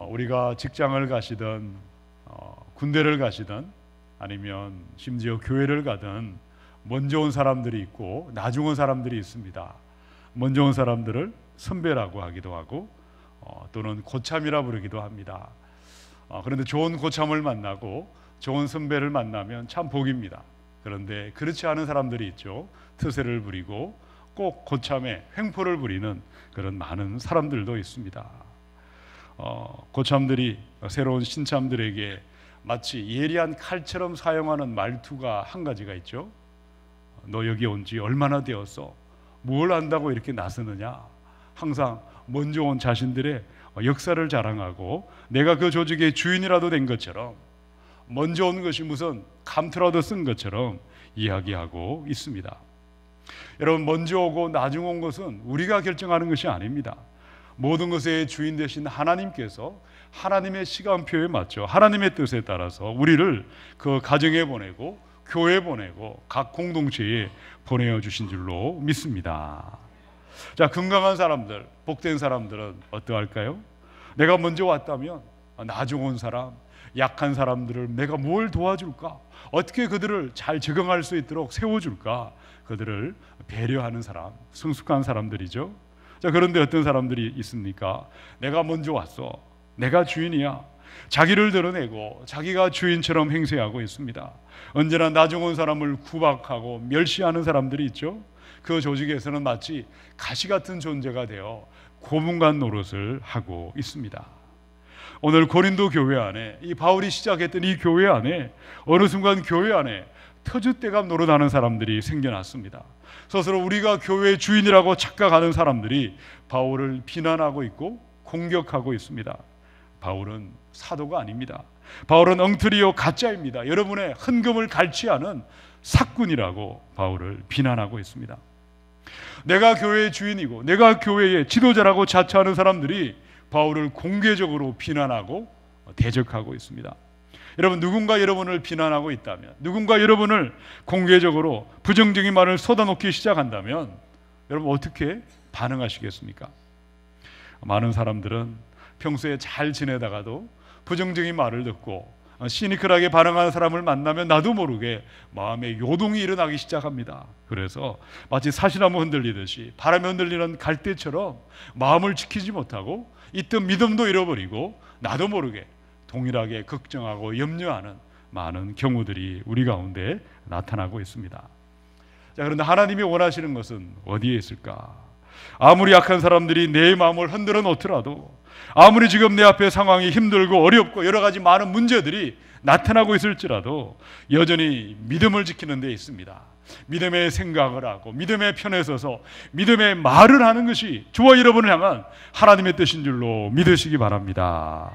어, 우리가 직장을 가시든 어, 군대를 가시든 아니면 심지어 교회를 가든 먼저 온 사람들이 있고 나중 온 사람들이 있습니다. 먼저 온 사람들을 선배라고 하기도 하고 어, 또는 고참이라 부르기도 합니다. 어, 그런데 좋은 고참을 만나고 좋은 선배를 만나면 참 복입니다. 그런데 그렇지 않은 사람들이 있죠. 트세를 부리고 꼭 고참에 횡포를 부리는 그런 많은 사람들도 있습니다. 어, 고참들이 새로운 신참들에게 마치 예리한 칼처럼 사용하는 말투가 한 가지가 있죠. 너 여기 온 지 얼마나 되었어? 뭘 안다고 이렇게 나서느냐? 항상 먼저 온 자신들의 역사를 자랑하고 내가 그 조직의 주인이라도 된 것처럼 먼저 온 것이 무슨 감투라도 쓴 것처럼 이야기하고 있습니다. 여러분 먼저 오고 나중 온 것은 우리가 결정하는 것이 아닙니다. 모든 것의 주인 되신 하나님께서 하나님의 시간표에 맞죠. 하나님의 뜻에 따라서 우리를 그 가정에 보내고 교회 보내고 각 공동체에 보내어 주신 줄로 믿습니다. 자, 건강한 사람들, 복된 사람들은 어떠할까요? 내가 먼저 왔다면 나중 온 사람, 약한 사람들을 내가 뭘 도와줄까? 어떻게 그들을 잘 적응할 수 있도록 세워줄까? 그들을 배려하는 사람, 성숙한 사람들이죠. 자, 그런데 어떤 사람들이 있습니까? 내가 먼저 왔어. 내가 주인이야. 자기를 드러내고 자기가 주인처럼 행세하고 있습니다. 언제나 나중 온 사람을 구박하고 멸시하는 사람들이 있죠. 그 조직에서는 마치 가시 같은 존재가 되어 고문관 노릇을 하고 있습니다. 오늘 고린도 교회 안에 이 바울이 시작했던 이 교회 안에 어느 순간 교회 안에 터줏대감 노릇하는 사람들이 생겨났습니다. 스스로 우리가 교회의 주인이라고 착각하는 사람들이 바울을 비난하고 있고 공격하고 있습니다. 바울은 사도가 아닙니다. 바울은 엉터리요 가짜입니다. 여러분의 헌금을 갈취하는 사꾼이라고 바울을 비난하고 있습니다. 내가 교회의 주인이고 내가 교회의 지도자라고 자처하는 사람들이 바울을 공개적으로 비난하고 대적하고 있습니다. 여러분 누군가 여러분을 비난하고 있다면 누군가 여러분을 공개적으로 부정적인 말을 쏟아놓기 시작한다면 여러분 어떻게 반응하시겠습니까? 많은 사람들은 평소에 잘 지내다가도 부정적인 말을 듣고 시니컬하게 반응하는 사람을 만나면 나도 모르게 마음에 요동이 일어나기 시작합니다. 그래서 마치 사시나무 흔들리듯이 바람에 흔들리는 갈대처럼 마음을 지키지 못하고 있던 믿음도 잃어버리고 나도 모르게 동일하게 걱정하고 염려하는 많은 경우들이 우리 가운데 나타나고 있습니다. 자, 그런데 하나님이 원하시는 것은 어디에 있을까? 아무리 약한 사람들이 내 마음을 흔들어 놓더라도 아무리 지금 내 앞에 상황이 힘들고 어렵고 여러 가지 많은 문제들이 나타나고 있을지라도 여전히 믿음을 지키는 데 있습니다. 믿음의 생각을 하고 믿음의 편에 서서 믿음의 말을 하는 것이 주와 여러분을 향한 하나님의 뜻인 줄로 믿으시기 바랍니다.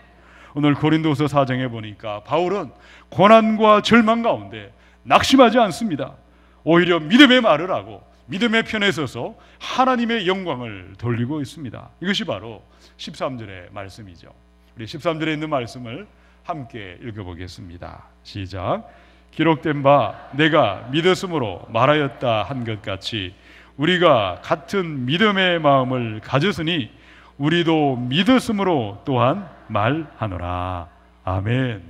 오늘 고린도서 사정에 보니까 바울은 고난과 절망 가운데 낙심하지 않습니다. 오히려 믿음의 말을 하고 믿음의 편에 서서 하나님의 영광을 돌리고 있습니다. 이것이 바로 13절의 말씀이죠. 우리 13절에 있는 말씀을 함께 읽어보겠습니다. 시작. 기록된 바 내가 믿었으므로 말하였다 한 것 같이 우리가 같은 믿음의 마음을 가졌으니 우리도 믿었으므로 또한 말하노라. 아멘.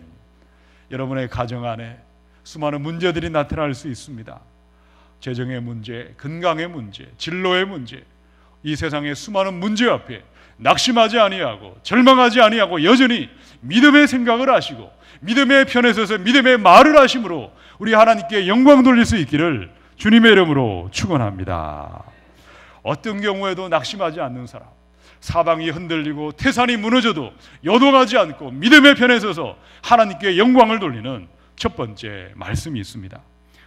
여러분의 가정 안에 수많은 문제들이 나타날 수 있습니다. 재정의 문제, 건강의 문제, 진로의 문제, 이 세상의 수많은 문제 앞에 낙심하지 아니하고 절망하지 아니하고 여전히 믿음의 생각을 하시고 믿음의 편에 서서 믿음의 말을 하심으로 우리 하나님께 영광 돌릴 수 있기를 주님의 이름으로 축원합니다. 어떤 경우에도 낙심하지 않는 사람, 사방이 흔들리고 태산이 무너져도 요동하지 않고 믿음의 편에 서서 하나님께 영광을 돌리는 첫 번째 말씀이 있습니다.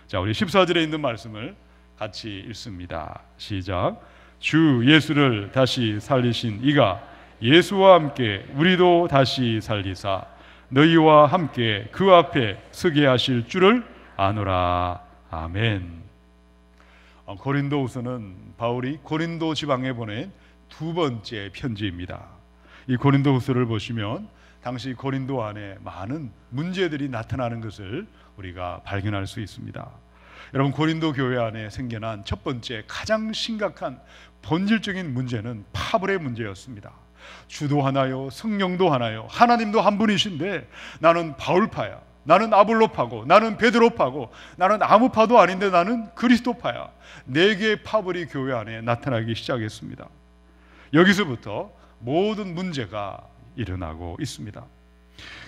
자, 우리 14절에 있는 말씀을 같이 읽습니다. 시작. 주 예수를 다시 살리신 이가 예수와 함께 우리도 다시 살리사 너희와 함께 그 앞에 서게 하실 줄을 아노라. 아멘. 어, 고린도후서는 바울이 고린도 지방에 보낸 두 번째 편지입니다. 이 고린도후서를 보시면 당시 고린도 안에 많은 문제들이 나타나는 것을 우리가 발견할 수 있습니다. 여러분 고린도 교회 안에 생겨난 첫 번째 가장 심각한 본질적인 문제는 파벌의 문제였습니다. 주도 하나요, 성령도 하나요, 하나님도 한 분이신데 나는 바울파야. 나는 아볼로파고 나는 베드로파고 나는 아무 파도 아닌데 나는 그리스도파야. 네 개의 파벌이 교회 안에 나타나기 시작했습니다. 여기서부터 모든 문제가 일어나고 있습니다.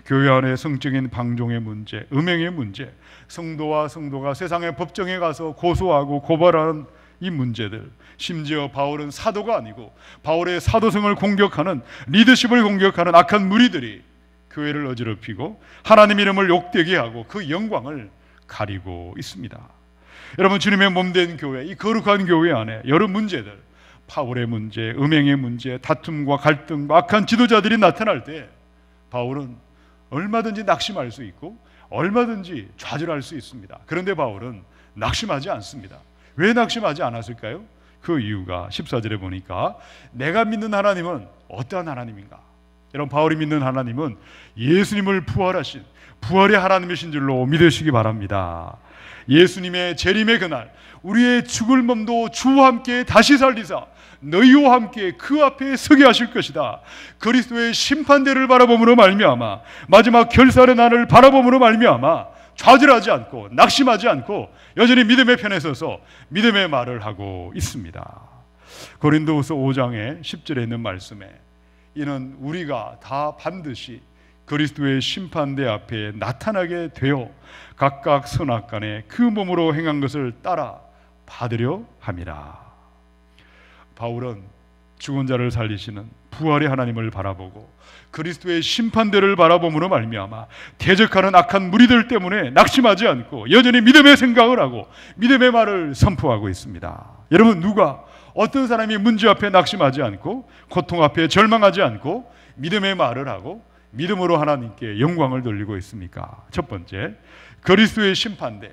교회 안에 성적인 방종의 문제, 음행의 문제, 성도와 성도가 세상의 법정에 가서 고소하고 고발하는 이 문제들, 심지어 바울은 사도가 아니고 바울의 사도성을 공격하는 리더십을 공격하는 악한 무리들이 교회를 어지럽히고 하나님 이름을 욕되게 하고 그 영광을 가리고 있습니다. 여러분 주님의 몸 된 교회, 이 거룩한 교회 안에 여러 문제들, 파울의 문제, 음행의 문제, 다툼과 갈등, 악한 지도자들이 나타날 때 바울은 얼마든지 낙심할 수 있고 얼마든지 좌절할 수 있습니다. 그런데 바울은 낙심하지 않습니다. 왜 낙심하지 않았을까요? 그 이유가 14절에 보니까 내가 믿는 하나님은 어떠한 하나님인가? 여러분 바울이 믿는 하나님은 예수님을 부활하신 부활의 하나님이신 줄로 믿으시기 바랍니다. 예수님의 재림의 그날 우리의 죽을 몸도 주와 함께 다시 살리사 너희와 함께 그 앞에 서게 하실 것이다. 그리스도의 심판대를 바라봄으로 말미암아 마지막 결산의 날을 바라봄으로 말미암아 좌절하지 않고 낙심하지 않고 여전히 믿음의 편에 서서 믿음의 말을 하고 있습니다. 고린도후서 5장의 10절에 있는 말씀에 이는 우리가 다 반드시 그리스도의 심판대 앞에 나타나게 되어 각각 선악간에 그 몸으로 행한 것을 따라 받으려 함이라. 바울은 죽은 자를 살리시는 부활의 하나님을 바라보고 그리스도의 심판대를 바라봄으로 말미암아 대적하는 악한 무리들 때문에 낙심하지 않고 여전히 믿음의 생각을 하고 믿음의 말을 선포하고 있습니다. 여러분 누가 어떤 사람이 문제 앞에 낙심하지 않고 고통 앞에 절망하지 않고 믿음의 말을 하고 믿음으로 하나님께 영광을 돌리고 있습니까? 첫 번째, 그리스도의 심판대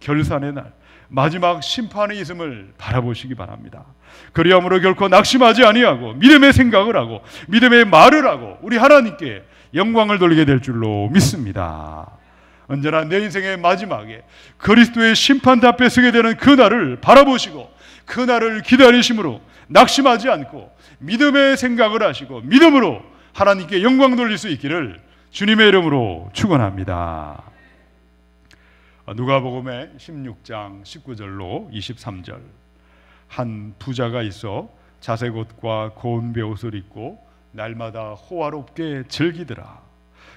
결산의 날 마지막 심판의 있음을 바라보시기 바랍니다. 그리함으로 결코 낙심하지 아니하고 믿음의 생각을 하고 믿음의 말을 하고 우리 하나님께 영광을 돌리게 될 줄로 믿습니다. 언제나 내 인생의 마지막에 그리스도의 심판대 앞에 서게 되는 그 날을 바라보시고 그 날을 기다리심으로 낙심하지 않고 믿음의 생각을 하시고 믿음으로 하나님께 영광 돌릴 수 있기를 주님의 이름으로 축원합니다. 누가복음의 16장 19절로 23절 한 부자가 있어 자색 옷과 고운 베옷을 입고 날마다 호화롭게 즐기더라.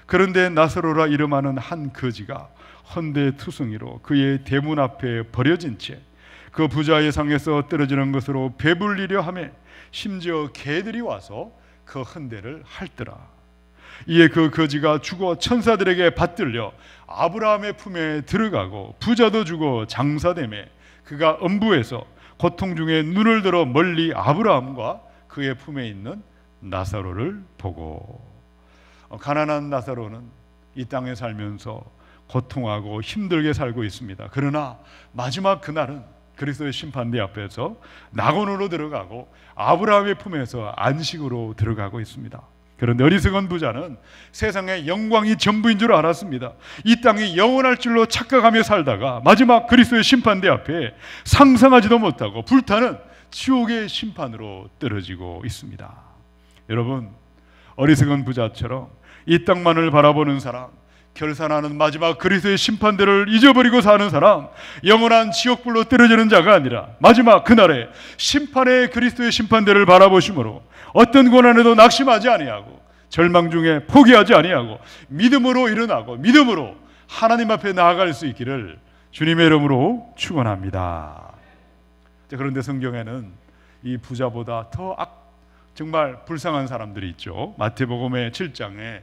그런데 나사로라 이름하는 한 거지가 헌데 투성이로 그의 대문 앞에 버려진 채 그 부자의 상에서 떨어지는 것으로 배불리려 하매 심지어 개들이 와서 그 헌대를 핥더라. 이에 그 거지가 죽어 천사들에게 받들려 아브라함의 품에 들어가고 부자도 죽어 장사됨에 그가 음부에서 고통 중에 눈을 들어 멀리 아브라함과 그의 품에 있는 나사로를 보고 어, 가난한 나사로는 이 땅에 살면서 고통하고 힘들게 살고 있습니다. 그러나 마지막 그날은 그리스도의 심판대 앞에서 낙원으로 들어가고 아브라함의 품에서 안식으로 들어가고 있습니다. 그런데 어리석은 부자는 세상의 영광이 전부인 줄 알았습니다. 이 땅이 영원할 줄로 착각하며 살다가 마지막 그리스도의 심판대 앞에 상상하지도 못하고 불타는 지옥의 심판으로 떨어지고 있습니다. 여러분, 어리석은 부자처럼 이 땅만을 바라보는 사람, 결산하는 마지막 그리스도의 심판대를 잊어버리고 사는 사람, 영원한 지옥불로 떨어지는 자가 아니라 마지막 그날에 심판의 그리스도의 심판대를 바라보심으로 어떤 고난에도 낙심하지 아니하고 절망 중에 포기하지 아니하고 믿음으로 일어나고 믿음으로 하나님 앞에 나아갈 수 있기를 주님의 이름으로 축원합니다. 그런데 성경에는 이 부자보다 더 악, 정말 불쌍한 사람들이 있죠. 마태복음의 7장에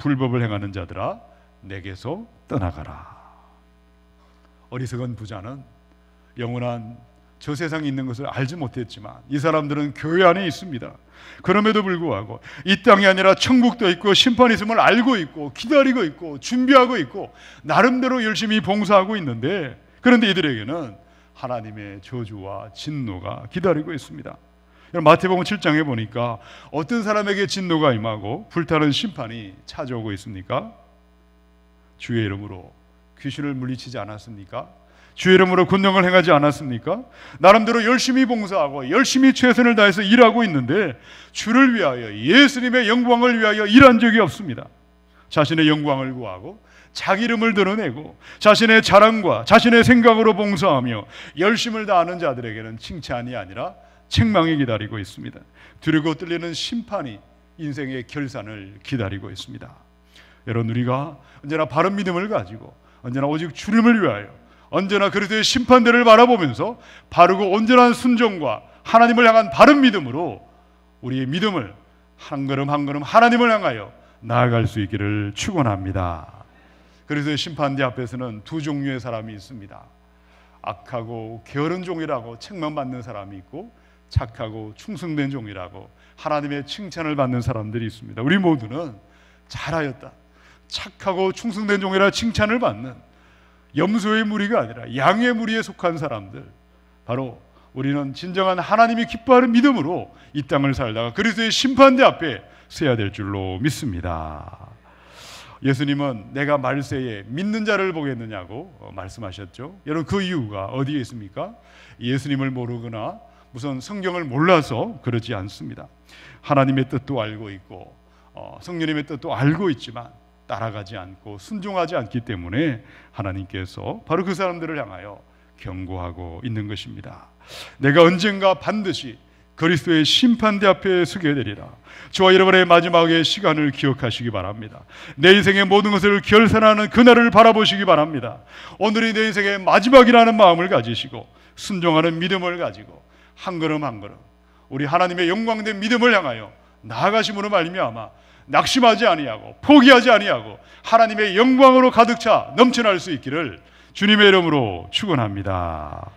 불법을 행하는 자들아 내게서 떠나가라. 어리석은 부자는 영원한 저 세상에 있는 것을 알지 못했지만 이 사람들은 교회 안에 있습니다. 그럼에도 불구하고 이 땅이 아니라 천국도 있고 심판이 있음을 알고 있고 기다리고 있고 준비하고 있고 나름대로 열심히 봉사하고 있는데 그런데 이들에게는 하나님의 저주와 진노가 기다리고 있습니다. 마태복음 7장에 보니까 어떤 사람에게 진노가 임하고 불타는 심판이 찾아오고 있습니까? 주의 이름으로 귀신을 물리치지 않았습니까? 주의 이름으로 권능을 행하지 않았습니까? 나름대로 열심히 봉사하고 열심히 최선을 다해서 일하고 있는데 주를 위하여 예수님의 영광을 위하여 일한 적이 없습니다. 자신의 영광을 구하고 자기 이름을 드러내고 자신의 자랑과 자신의 생각으로 봉사하며 열심을 다하는 자들에게는 칭찬이 아니라 책망이 기다리고 있습니다. 두려고 떨리는 심판이 인생의 결산을 기다리고 있습니다. 여러분 우리가 언제나 바른 믿음을 가지고 언제나 오직 주님을 위하여 언제나 그리스도의 심판대를 바라보면서 바르고 온전한 순종과 하나님을 향한 바른 믿음으로 우리의 믿음을 한 걸음 한 걸음 하나님을 향하여 나아갈 수 있기를 축원합니다. 그래서 심판대 앞에서는 두 종류의 사람이 있습니다. 악하고 게으른 종이라고 책망받는 사람이 있고 착하고 충성된 종이라고 하나님의 칭찬을 받는 사람들이 있습니다. 우리 모두는 잘하였다. 착하고 충성된 종이라 칭찬을 받는 염소의 무리가 아니라 양의 무리에 속한 사람들. 바로 우리는 진정한 하나님이 기뻐하는 믿음으로 이 땅을 살다가 그리스도의 심판대 앞에 서야 될 줄로 믿습니다. 예수님은 내가 말세에 믿는 자를 보겠느냐고 어, 말씀하셨죠. 여러분 그 이유가 어디에 있습니까? 예수님을 모르거나 무슨 성경을 몰라서 그러지 않습니다. 하나님의 뜻도 알고 있고 어, 성령님의 뜻도 알고 있지만 따라가지 않고 순종하지 않기 때문에 하나님께서 바로 그 사람들을 향하여 경고하고 있는 것입니다. 내가 언젠가 반드시 그리스도의 심판대 앞에 서게 되리라. 저와 여러분의 마지막의 시간을 기억하시기 바랍니다. 내 인생의 모든 것을 결산하는 그날을 바라보시기 바랍니다. 오늘이 내 인생의 마지막이라는 마음을 가지시고 순종하는 믿음을 가지고 한 걸음 한 걸음 우리 하나님의 영광된 믿음을 향하여 나아가심으로 말미암아 낙심하지 아니하고 포기하지 아니하고 하나님의 영광으로 가득 차 넘쳐날 수 있기를 주님의 이름으로 축원합니다.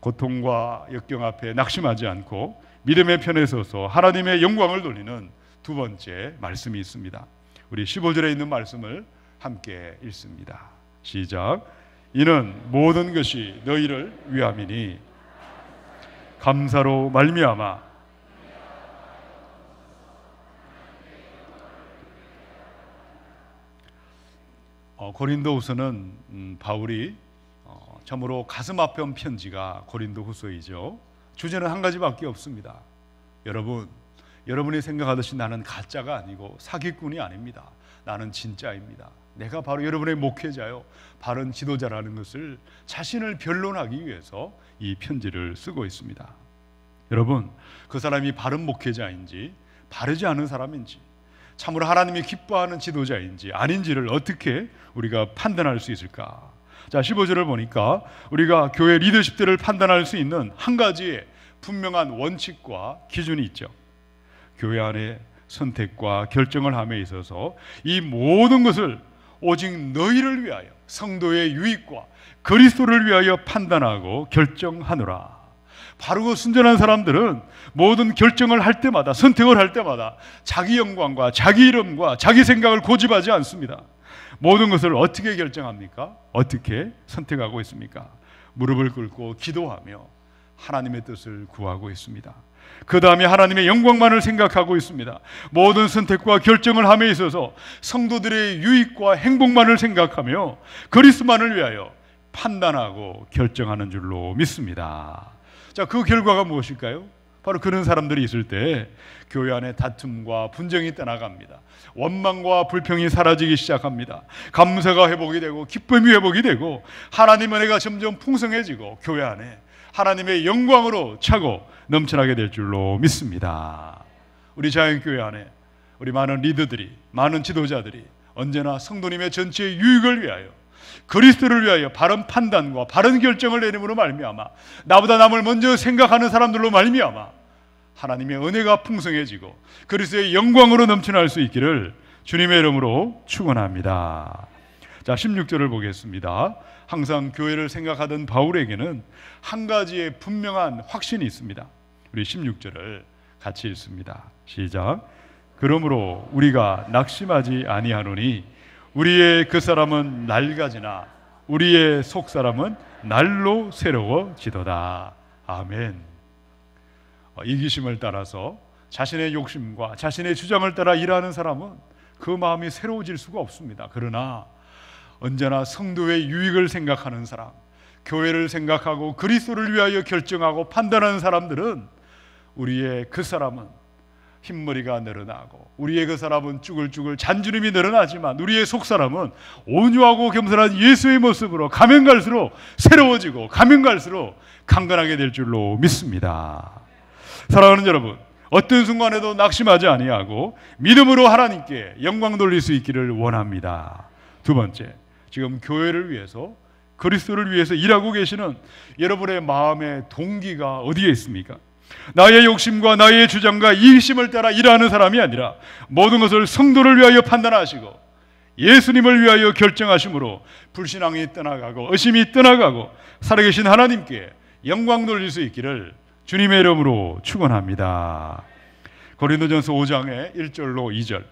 고통과 역경 앞에 낙심하지 않고 믿음의 편에 서서 하나님의 영광을 돌리는 두 번째 말씀이 있습니다. 우리 15절에 있는 말씀을 함께 읽습니다. 시작. 이는 모든 것이 너희를 위함이니 감사로 말미암아 어, 고린도후서는 음, 바울이 참으로 가슴 아픈 편지가 고린도 후서이죠. 주제는 한 가지밖에 없습니다. 여러분, 여러분이 생각하듯이 나는 가짜가 아니고 사기꾼이 아닙니다. 나는 진짜입니다. 내가 바로 여러분의 목회자요, 바른 지도자라는 것을 자신을 변론하기 위해서 이 편지를 쓰고 있습니다. 여러분, 그 사람이 바른 목회자인지 바르지 않은 사람인지 참으로 하나님이 기뻐하는 지도자인지 아닌지를 어떻게 우리가 판단할 수 있을까? 자, 15절을 보니까 우리가 교회 리더십들을 판단할 수 있는 한 가지의 분명한 원칙과 기준이 있죠. 교회 안에 선택과 결정을 함에 있어서 이 모든 것을 오직 너희를 위하여 성도의 유익과 그리스도를 위하여 판단하고 결정하노라. 바르고 순전한 사람들은 모든 결정을 할 때마다 선택을 할 때마다 자기 영광과 자기 이름과 자기 생각을 고집하지 않습니다. 모든 것을 어떻게 결정합니까? 어떻게 선택하고 있습니까? 무릎을 꿇고 기도하며 하나님의 뜻을 구하고 있습니다. 그 다음에 하나님의 영광만을 생각하고 있습니다. 모든 선택과 결정을 함에 있어서 성도들의 유익과 행복만을 생각하며 그리스만을 위하여 판단하고 결정하는 줄로 믿습니다. 자, 그 결과가 무엇일까요? 바로 그런 사람들이 있을 때 교회 안에 다툼과 분쟁이 떠나갑니다. 원망과 불평이 사라지기 시작합니다. 감사가 회복이 되고 기쁨이 회복이 되고 하나님 은혜가 점점 풍성해지고 교회 안에 하나님의 영광으로 차고 넘쳐나게 될 줄로 믿습니다. 우리 자연교회 안에 우리 많은 리더들이 많은 지도자들이 언제나 성도님의 전체 유익을 위하여 그리스도를 위하여 바른 판단과 바른 결정을 내림으로 말미암아 나보다 남을 먼저 생각하는 사람들로 말미암아 하나님의 은혜가 풍성해지고 그리스도의 영광으로 넘쳐날 수 있기를 주님의 이름으로 축원합니다. 자, 16절을 보겠습니다. 항상 교회를 생각하던 바울에게는 한 가지의 분명한 확신이 있습니다. 우리 16절을 같이 읽습니다. 시작. 그러므로 우리가 낙심하지 아니하노니 우리의 그 사람은 낡아지나 우리의 속 사람은 날로 새로워지도다. 아멘. 어, 이기심을 따라서 자신의 욕심과 자신의 주장을 따라 일하는 사람은 그 마음이 새로워질 수가 없습니다. 그러나 언제나 성도의 유익을 생각하는 사람, 교회를 생각하고 그리스도를 위하여 결정하고 판단하는 사람들은 우리의 그 사람은 흰머리가 늘어나고 우리의 그 사람은 쭈글쭈글 잔주름이 늘어나지만 우리의 속 사람은 온유하고 겸손한 예수의 모습으로 가면 갈수록 새로워지고 가면 갈수록 강건하게 될 줄로 믿습니다. 사랑하는 여러분, 어떤 순간에도 낙심하지 아니하고 믿음으로 하나님께 영광 돌릴 수 있기를 원합니다. 두 번째, 지금 교회를 위해서 그리스도를 위해서 일하고 계시는 여러분의 마음의 동기가 어디에 있습니까? 나의 욕심과 나의 주장과 이심을 따라 일하는 사람이 아니라 모든 것을 성도를 위하여 판단하시고 예수님을 위하여 결정하심으로 불신앙이 떠나가고 의심이 떠나가고 살아계신 하나님께 영광 돌릴 수 있기를 주님의 이름으로 축원합니다. 고린도전서 5장의 1절로 2절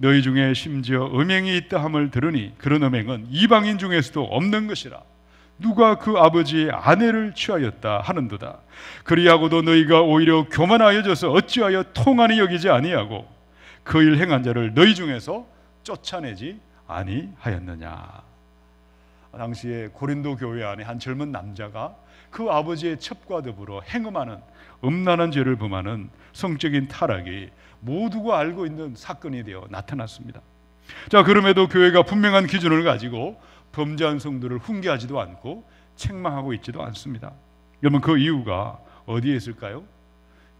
너희 중에 심지어 음행이 있다 함을 들으니 그런 음행은 이방인 중에서도 없는 것이라. 누가 그 아버지의 아내를 취하였다 하는도다. 그리하고도 너희가 오히려 교만하여져서 어찌하여 통한이 여기지 아니하고 그 일 행한 자를 너희 중에서 쫓아내지 아니하였느냐? 당시에 고린도 교회 안에 한 젊은 남자가 그 아버지의 첩과 더불어 행음하는 음란한 죄를 범하는 성적인 타락이 모두가 알고 있는 사건이 되어 나타났습니다. 자, 그럼에도 교회가 분명한 기준을 가지고 범죄한 성도를 훈계하지도 않고 책망하고 있지도 않습니다. 여러분 그 이유가 어디에 있을까요?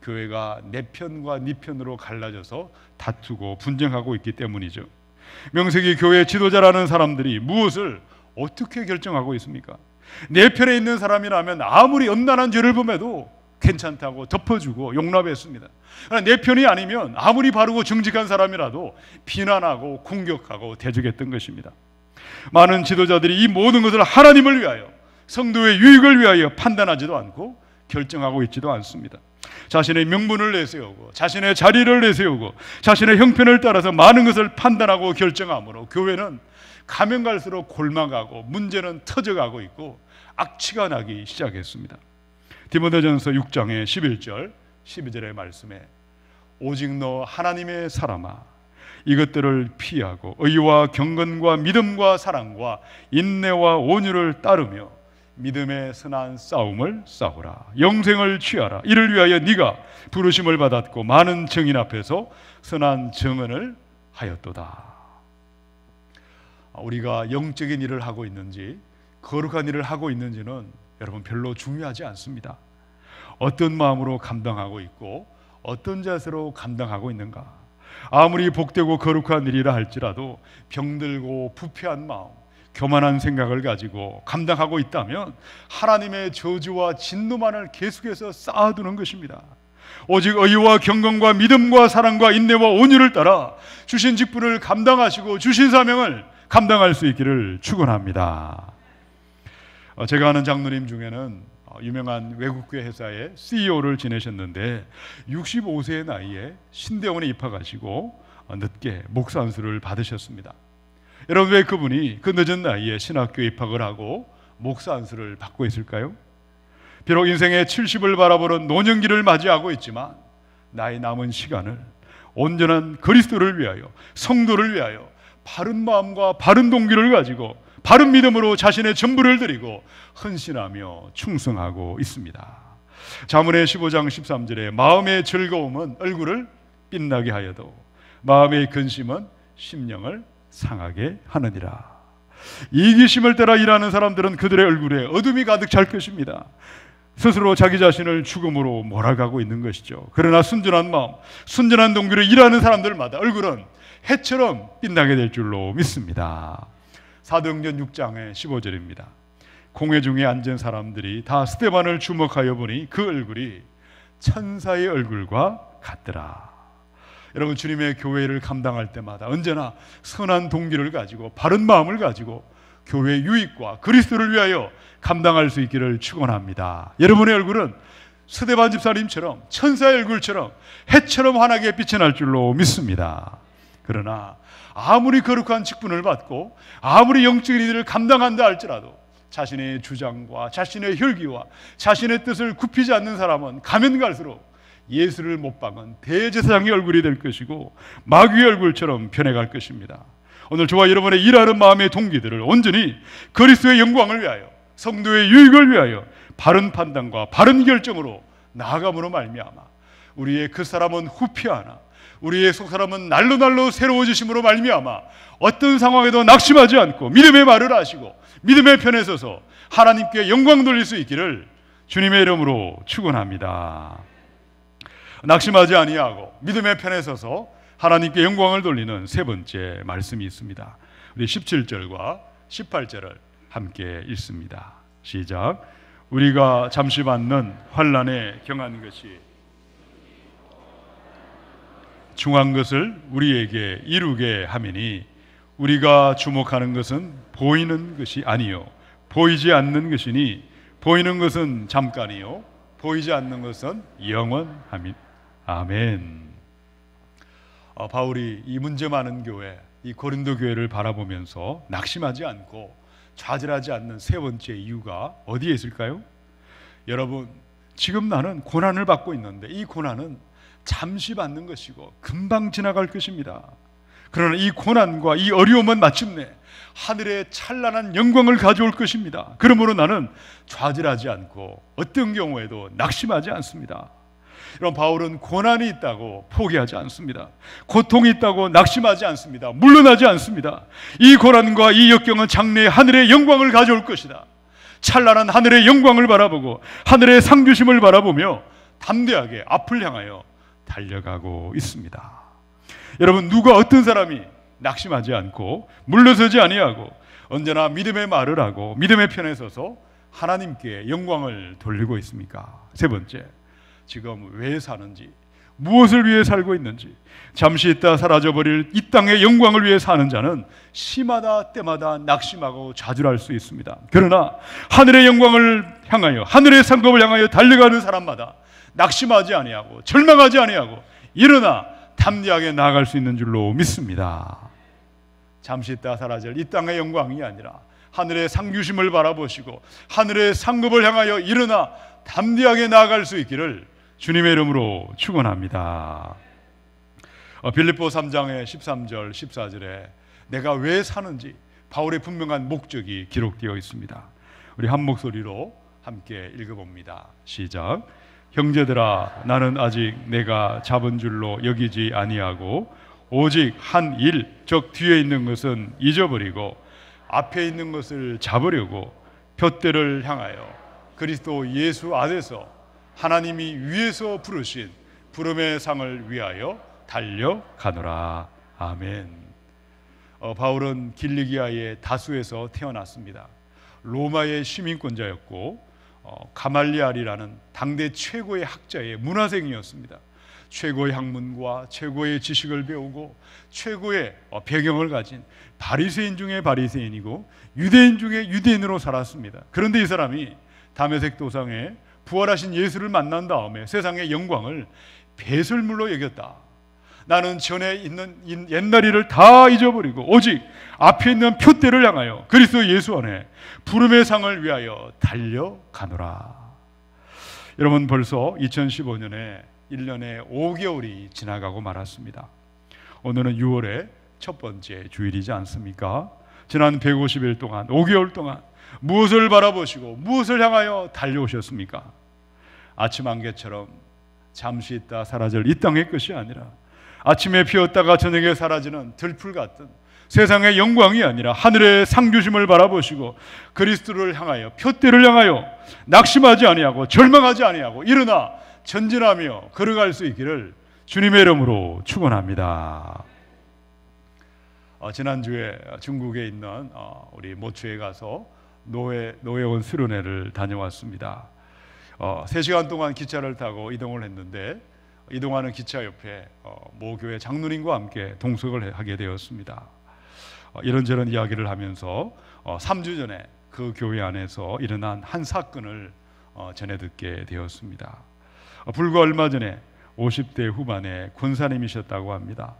교회가 내 편과 네 편으로 갈라져서 다투고 분쟁하고 있기 때문이죠. 명색이 교회 지도자라는 사람들이 무엇을 어떻게 결정하고 있습니까? 내 편에 있는 사람이라면 아무리 엄난한 죄를 범해도 괜찮다고 덮어주고 용납했습니다. 내 편이 아니면 아무리 바르고 정직한 사람이라도 비난하고 공격하고 대적했던 것입니다. 많은 지도자들이 이 모든 것을 하나님을 위하여 성도의 유익을 위하여 판단하지도 않고 결정하고 있지도 않습니다. 자신의 명분을 내세우고 자신의 자리를 내세우고 자신의 형편을 따라서 많은 것을 판단하고 결정함으로 교회는 가면 갈수록 골망하고 문제는 터져가고 있고 악취가 나기 시작했습니다. 디모데전서 6장의 11절 12절의 말씀에 오직 너 하나님의 사람아 이것들을 피하고 의와 경건과 믿음과 사랑과 인내와 온유를 따르며 믿음의 선한 싸움을 싸우라. 영생을 취하라. 이를 위하여 네가 부르심을 받았고 많은 증인 앞에서 선한 증언을 하였도다. 우리가 영적인 일을 하고 있는지 거룩한 일을 하고 있는지는 여러분 별로 중요하지 않습니다. 어떤 마음으로 감당하고 있고 어떤 자세로 감당하고 있는가. 아무리 복되고 거룩한 일이라 할지라도 병들고 부패한 마음, 교만한 생각을 가지고 감당하고 있다면 하나님의 저주와 진노만을 계속해서 쌓아두는 것입니다. 오직 의와 경건과 믿음과 사랑과 인내와 온유를 따라 주신 직분을 감당하시고 주신 사명을 감당할 수 있기를 축원합니다. 어, 제가 아는 장로님 중에는 어, 유명한 외국계 회사의 CEO를 지내셨는데 65세의 나이에 신대원에 입학하시고 어, 늦게 목사 안수를 받으셨습니다. 여러분 왜 그분이 그 늦은 나이에 신학교에 입학을 하고 목사 안수를 받고 있을까요? 비록 인생의 70을 바라보는 노년기를 맞이하고 있지만 나의 남은 시간을 온전한 그리스도를 위하여 성도를 위하여 바른 마음과 바른 동기를 가지고 바른 믿음으로 자신의 전부를 드리고 헌신하며 충성하고 있습니다. 자문의 15장 13절에 마음의 즐거움은 얼굴을 빛나게 하여도 마음의 근심은 심령을 상하게 하느니라. 이기심을 따라 일하는 사람들은 그들의 얼굴에 어둠이 가득 찰 것입니다. 스스로 자기 자신을 죽음으로 몰아가고 있는 것이죠. 그러나 순전한 마음, 순전한 동기로 일하는 사람들마다 얼굴은 해처럼 빛나게 될 줄로 믿습니다. 사도행전 6장의 15절입니다. 공회 중에 앉은 사람들이 다 스테반을 주목하여 보니 그 얼굴이 천사의 얼굴과 같더라. 여러분 주님의 교회를 감당할 때마다 언제나 선한 동기를 가지고 바른 마음을 가지고 교회 유익과 그리스도를 위하여 감당할 수 있기를 축원합니다. 여러분의 얼굴은 스데반 집사님처럼 천사의 얼굴처럼 해처럼 환하게 빛이 날 줄로 믿습니다. 그러나 아무리 거룩한 직분을 받고 아무리 영적인 일을 감당한다 할지라도 자신의 주장과 자신의 혈기와 자신의 뜻을 굽히지 않는 사람은 가면 갈수록 예수를 못 박은 대제사장의 얼굴이 될 것이고 마귀의 얼굴처럼 변해갈 것입니다. 오늘 저와 여러분의 일하는 마음의 동기들을 온전히 그리스도의 영광을 위하여 성도의 유익을 위하여 바른 판단과 바른 결정으로 나아감으로 말미암아 우리의 그 사람은 후피하나 우리의 속 사람은 날로 날로 새로워지심으로 말미암아 어떤 상황에도 낙심하지 않고 믿음의 말을 하시고 믿음의 편에 서서 하나님께 영광 돌릴 수 있기를 주님의 이름으로 축원합니다. 낙심하지 아니하고 믿음의 편에 서서 하나님께 영광을 돌리는 세 번째 말씀이 있습니다. 우리 17절과 18절을 함께 읽습니다. 시작. 우리가 잠시 받는 환란에 경한 것이 중한 것을 우리에게 이루게 하매니 우리가 주목하는 것은 보이는 것이 아니요 보이지 않는 것이니 보이는 것은 잠깐이요 보이지 않는 것은 영원함이 아멘. 어, 바울이 이 문제 많은 교회, 이 고린도 교회를 바라보면서 낙심하지 않고 좌절하지 않는 세 번째 이유가 어디에 있을까요? 여러분, 지금 나는 고난을 받고 있는데 이 고난은 잠시 받는 것이고 금방 지나갈 것입니다. 그러나 이 고난과 이 어려움은 마침내 하늘의 찬란한 영광을 가져올 것입니다. 그러므로 나는 좌절하지 않고 어떤 경우에도 낙심하지 않습니다. 여러분 바울은 고난이 있다고 포기하지 않습니다. 고통이 있다고 낙심하지 않습니다. 물러나지 않습니다. 이 고난과 이 역경은 장래의 하늘의 영광을 가져올 것이다. 찬란한 하늘의 영광을 바라보고 하늘의 상주심을 바라보며 담대하게 앞을 향하여 달려가고 있습니다. 여러분 누가 어떤 사람이 낙심하지 않고 물러서지 아니하고 언제나 믿음의 말을 하고 믿음의 편에 서서 하나님께 영광을 돌리고 있습니까? 세 번째, 지금 왜 사는지, 무엇을 위해 살고 있는지, 잠시 있다 사라져버릴 이 땅의 영광을 위해 사는 자는 시마다 때마다 낙심하고 좌절할 수 있습니다. 그러나 하늘의 영광을 향하여 하늘의 상급을 향하여 달려가는 사람마다 낙심하지 아니하고 절망하지 아니하고 일어나 담대하게 나아갈 수 있는 줄로 믿습니다. 잠시 있다 사라질 이 땅의 영광이 아니라 하늘의 상규심을 바라보시고 하늘의 상급을 향하여 일어나 담대하게 나아갈 수 있기를 주님의 이름으로 축원합니다. 어, 빌립보 3장의 13절 14절에 내가 왜 사는지 바울의 분명한 목적이 기록되어 있습니다. 우리 한 목소리로 함께 읽어봅니다. 시작. 형제들아 나는 아직 내가 잡은 줄로 여기지 아니하고 오직 한 일, 즉 뒤에 있는 것은 잊어버리고 앞에 있는 것을 잡으려고 표대를 향하여 그리스도 예수 안에서 하나님이 위에서 부르신 부름의 상을 위하여 달려가노라. 아멘. 어, 바울은 길리기아의 다수에서 태어났습니다. 로마의 시민권자였고 어, 가말리알이라는 당대 최고의 학자의 문화생이었습니다. 최고의 학문과 최고의 지식을 배우고 최고의 어, 배경을 가진 바리새인 중에 바리새인이고 유대인 중에 유대인으로 살았습니다. 그런데 이 사람이 다메섹 도상에 부활하신 예수를 만난 다음에 세상의 영광을 배설물로 여겼다. 나는 전에 있는 옛날 일을 다 잊어버리고 오직 앞에 있는 표대를 향하여 그리스도 예수 안에 부름의 상을 위하여 달려가노라. 여러분 벌써 2015년에 1년에 5개월이 지나가고 말았습니다. 오늘은 6월의 첫 번째 주일이지 않습니까? 지난 150일 동안 5개월 동안 무엇을 바라보시고 무엇을 향하여 달려오셨습니까? 아침 안개처럼 잠시 있다 사라질 이 땅의 것이 아니라 아침에 피었다가 저녁에 사라지는 들풀 같은 세상의 영광이 아니라 하늘의 상주심을 바라보시고 그리스도를 향하여 표대를 향하여 낙심하지 아니하고 절망하지 아니하고 일어나 전진하며 걸어갈 수 있기를 주님의 이름으로 축원합니다. 어, 지난주에 중국에 있는 어, 우리 모추에 가서 노예 노예원 수련회를 다녀왔습니다. 어, 3시간 동안 기차를 타고 이동을 했는데 이동하는 기차 옆에 어, 모 교회 장로님과 함께 동석을 하게 되었습니다. 어, 이런저런 이야기를 하면서 3주 전에 그 교회 안에서 일어난 한 사건을 전해 듣게 되었습니다. 불과 얼마 전에 50대 후반에 권사님이셨다고 합니다.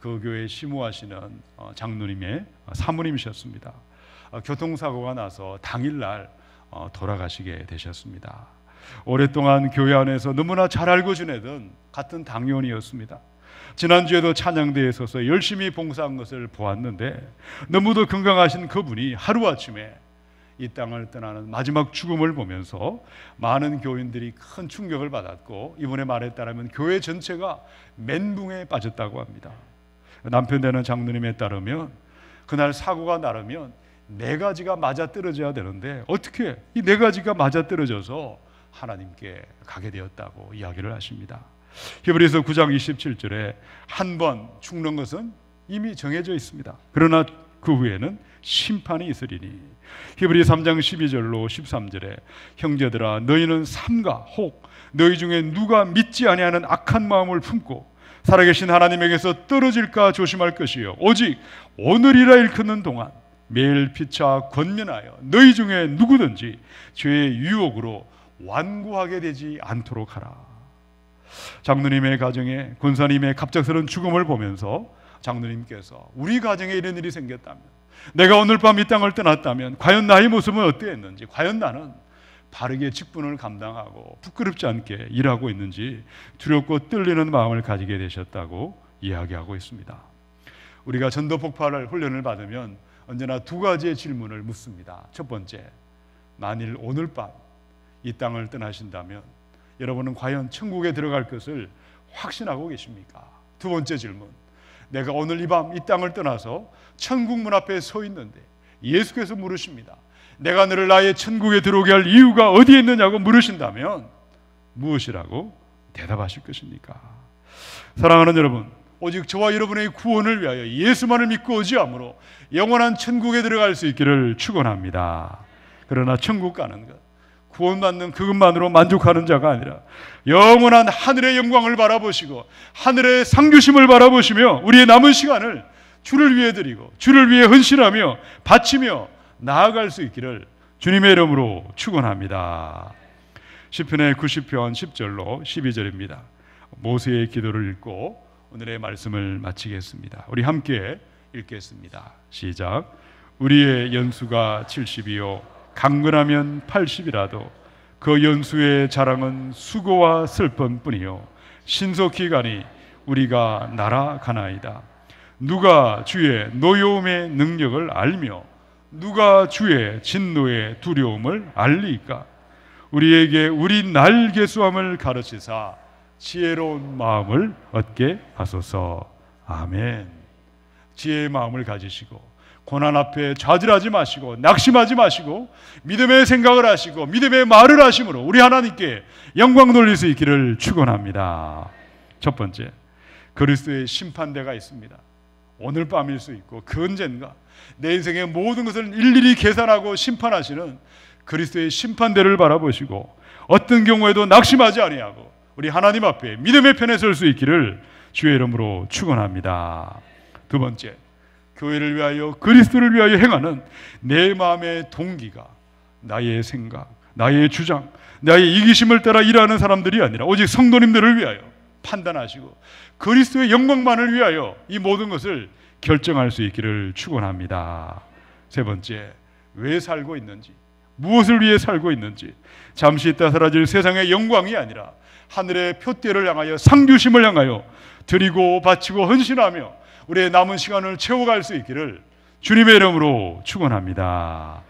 그 교회 시무하시는 장로님의 사모님이셨습니다. 교통사고가 나서 당일날 돌아가시게 되셨습니다. 오랫동안 교회 안에서 너무나 잘 알고 지내던 같은 당연이었습니다. 지난주에도 찬양대에 서서 열심히 봉사한 것을 보았는데 너무도 건강하신 그분이 하루아침에 이 땅을 떠나는 마지막 죽음을 보면서 많은 교인들이 큰 충격을 받았고 이분의 말에 따르면 교회 전체가 멘붕에 빠졌다고 합니다. 남편 되는 장로님에 따르면 그날 사고가 나려면 네 가지가 맞아 떨어져야 되는데 어떻게 이 네 가지가 맞아 떨어져서 하나님께 가게 되었다고 이야기를 하십니다. 히브리서 9장 27절에 한 번 죽는 것은 이미 정해져 있습니다. 그러나 그 후에는 심판이 있으리니 히브리 3장 12절로 13절에 형제들아 너희는 삼가 혹 너희 중에 누가 믿지 아니하는 악한 마음을 품고 살아계신 하나님에게서 떨어질까 조심할 것이요 오직 오늘이라 일컫는 동안 매일 피차 권면하여 너희 중에 누구든지 죄의 유혹으로 완고하게 되지 않도록 하라. 장로님의 가정에 군사님의 갑작스러운 죽음을 보면서 장로님께서 우리 가정에 이런 일이 생겼다면 내가 오늘 밤 이 땅을 떠났다면 과연 나의 모습은 어떠했는지 과연 나는 바르게 직분을 감당하고 부끄럽지 않게 일하고 있는지 두렵고 떨리는 마음을 가지게 되셨다고 이야기하고 있습니다. 우리가 전도 폭발을 훈련을 받으면 언제나 두 가지의 질문을 묻습니다. 첫 번째, 만일 오늘 밤 이 땅을 떠나신다면 여러분은 과연 천국에 들어갈 것을 확신하고 계십니까? 두 번째 질문. 내가 오늘 이 밤 이 땅을 떠나서 천국 문 앞에 서 있는데 예수께서 물으십니다. 내가 너를 나의 천국에 들어오게 할 이유가 어디에 있느냐고 물으신다면 무엇이라고 대답하실 것입니까? 사랑하는 여러분, 오직 저와 여러분의 구원을 위하여 예수만을 믿고 오지함으로 영원한 천국에 들어갈 수 있기를 축원합니다. 그러나 천국 가는 것 구원받는 그것만으로 만족하는 자가 아니라 영원한 하늘의 영광을 바라보시고 하늘의 상주심을 바라보시며 우리의 남은 시간을 주를 위해 드리고 주를 위해 헌신하며 바치며 나아갈 수 있기를 주님의 이름으로 축원합니다. 시편의 90편 10절로 12절입니다. 모세의 기도를 읽고 오늘의 말씀을 마치겠습니다. 우리 함께 읽겠습니다. 시작. 우리의 연수가 70이요 강건하면 80이라도 그 연수의 자랑은 수고와 슬픔뿐이요 신속히 가니 우리가 날아가나이다. 누가 주의 노여움의 능력을 알며 누가 주의 진노의 두려움을 알리까? 우리에게 우리 날개수함을 가르치사 지혜로운 마음을 얻게 하소서. 아멘. 지혜의 마음을 가지시고 고난 앞에 좌절하지 마시고 낙심하지 마시고 믿음의 생각을 하시고 믿음의 말을 하심으로 우리 하나님께 영광 돌릴 수 있기를 축원합니다. 첫 번째, 그리스도의 심판대가 있습니다. 오늘 밤일 수 있고 그 언젠가 내 인생의 모든 것을 일일이 계산하고 심판하시는 그리스도의 심판대를 바라보시고 어떤 경우에도 낙심하지 아니하고 우리 하나님 앞에 믿음의 편에 설 수 있기를 주의 이름으로 축원합니다. 두 번째, 교회를 위하여 그리스도를 위하여 행하는 내 마음의 동기가 나의 생각, 나의 주장, 나의 이기심을 따라 일하는 사람들이 아니라 오직 성도님들을 위하여 판단하시고 그리스도의 영광만을 위하여 이 모든 것을 결정할 수 있기를 축원합니다. 세 번째, 왜 살고 있는지, 무엇을 위해 살고 있는지, 잠시 있다 사라질 세상의 영광이 아니라 하늘의 표대를 향하여 상주심을 향하여 드리고 바치고 헌신하며 우리의 남은 시간을 채워갈 수 있기를 주님의 이름으로 축원합니다.